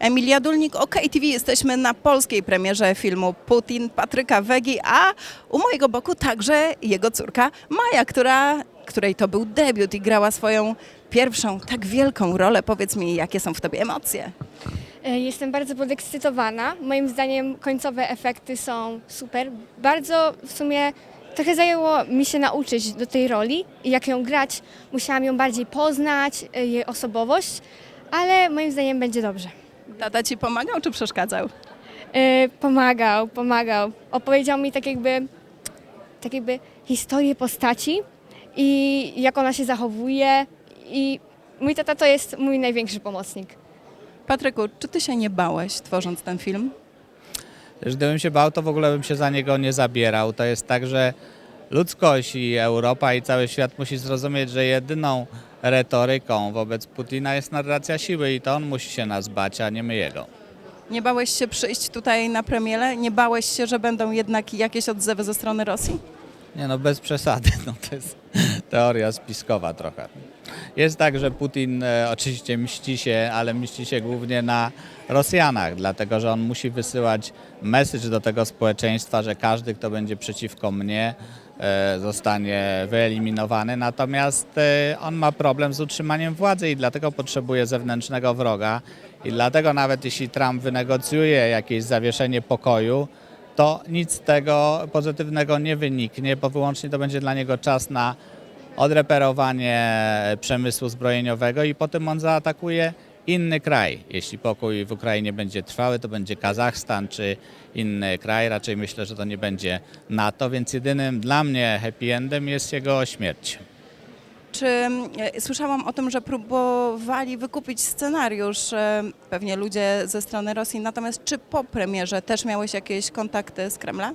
Emilia Dulnik, OK TV. Jesteśmy na polskiej premierze filmu Putin Patryka Wegi, a u mojego boku także jego córka Maja, która, której to był debiut i grała swoją pierwszą tak wielką rolę. Powiedz mi, jakie są w tobie emocje? E, Jestem bardzo podekscytowana. Moim zdaniem końcowe efekty są super. Bardzo w sumie trochę zajęło mi się nauczyć do tej roli i jak ją grać. Musiałam ją bardziej poznać, e, jej osobowość, ale moim zdaniem będzie dobrze. Tata ci pomagał czy przeszkadzał? E, Pomagał, pomagał. Opowiedział mi tak jakby, tak jakby historię postaci i jak ona się zachowuje i mój tata to jest mój największy pomocnik. Patryku, czy ty się nie bałeś tworząc ten film? Gdybym się bał, to w ogóle bym się za niego nie zabierał. To jest tak, że ludzkość i Europa i cały świat musi zrozumieć, że jedyną retoryką wobec Putina jest narracja siły i to on musi się nas bać, a nie my jego. Nie bałeś się przyjść tutaj na premierę? Nie bałeś się, że będą jednak jakieś odzewy ze strony Rosji? Nie no, bez przesady, no to jest teoria spiskowa trochę. Jest tak, że Putin e, oczywiście mści się, ale mści się głównie na Rosjanach, dlatego że on musi wysyłać message do tego społeczeństwa, że każdy, kto będzie przeciwko mnie, e, zostanie wyeliminowany. Natomiast e, on ma problem z utrzymaniem władzy i dlatego potrzebuje zewnętrznego wroga. I dlatego nawet jeśli Trump wynegocjuje jakieś zawieszenie pokoju, to nic z tego pozytywnego nie wyniknie, bo wyłącznie to będzie dla niego czas na odreperowanie przemysłu zbrojeniowego i potem on zaatakuje inny kraj. Jeśli pokój w Ukrainie będzie trwały, to będzie Kazachstan czy inny kraj. Raczej myślę, że to nie będzie NATO, więc jedynym dla mnie happy endem jest jego śmierć. Czy e, słyszałam o tym, że próbowali wykupić scenariusz e, pewnie ludzie ze strony Rosji, natomiast czy po premierze też miałeś jakieś kontakty z Kremla?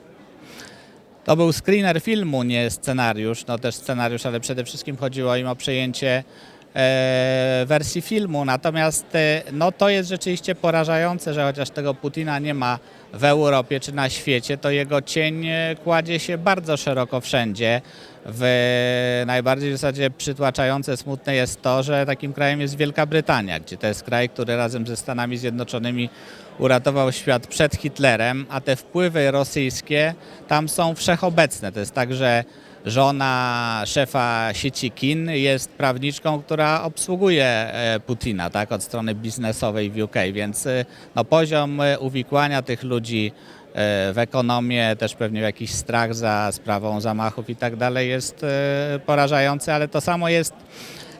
To był screener filmu, nie scenariusz. No też scenariusz, ale przede wszystkim chodziło im o przejęcie wersji filmu. Natomiast e, no to jest rzeczywiście porażające, że chociaż tego Putina nie ma w Europie czy na świecie, to jego cień e, kładzie się bardzo szeroko wszędzie. W najbardziej w zasadzie przytłaczające, smutne jest to, że takim krajem jest Wielka Brytania, gdzie to jest kraj, który razem ze Stanami Zjednoczonymi uratował świat przed Hitlerem, a te wpływy rosyjskie tam są wszechobecne. To jest tak, że żona szefa sieci kin jest prawniczką, która obsługuje e, Putina tak, od strony biznesowej w UK, więc e, no, poziom e, uwikłania tych ludzi w ekonomię, też pewnie jakiś strach za sprawą zamachów i tak dalej jest porażający, ale to samo jest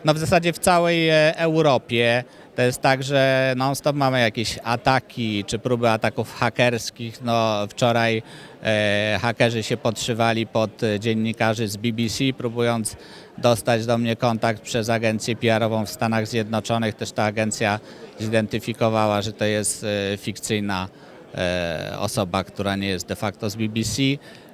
no w zasadzie w całej Europie. To jest tak, że non-stop mamy jakieś ataki czy próby ataków hakerskich. No, wczoraj e, hakerzy się podszywali pod dziennikarzy z BBC, próbując dostać do mnie kontakt przez agencję PR-ową w Stanach Zjednoczonych. Też ta agencja zidentyfikowała, że to jest e, fikcyjna e, osoba, która nie jest de facto z BBC.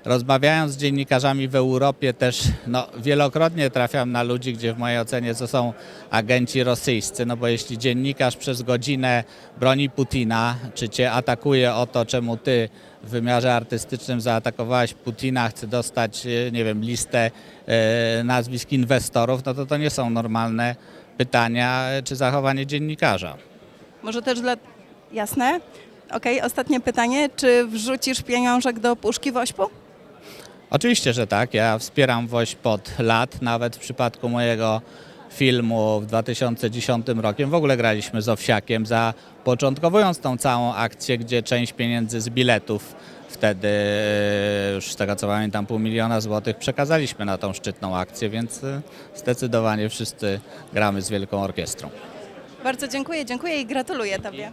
Rozmawiając z dziennikarzami w Europie też no, wielokrotnie trafiam na ludzi, gdzie w mojej ocenie to są agenci rosyjscy, no bo jeśli dziennikarz przez godzinę broni Putina, czy cię atakuje o to, czemu ty w wymiarze artystycznym zaatakowałeś Putina, chce dostać, e, nie wiem, listę e, nazwisk inwestorów, no to to nie są normalne pytania e, czy zachowanie dziennikarza. Może też dla... Jasne? Okej, ostatnie pytanie. Czy wrzucisz pieniążek do puszki Wośpu? Oczywiście, że tak. Ja wspieram Woś pod lat, nawet w przypadku mojego filmu w 2010 rokiem. W ogóle graliśmy z Owsiakiem, zapoczątkowując tą całą akcję, gdzie część pieniędzy z biletów wtedy, e, już z tego co pamiętam, pół miliona złotych przekazaliśmy na tą szczytną akcję, więc e, zdecydowanie wszyscy gramy z wielką orkiestrą. Bardzo dziękuję, dziękuję i gratuluję Tobie.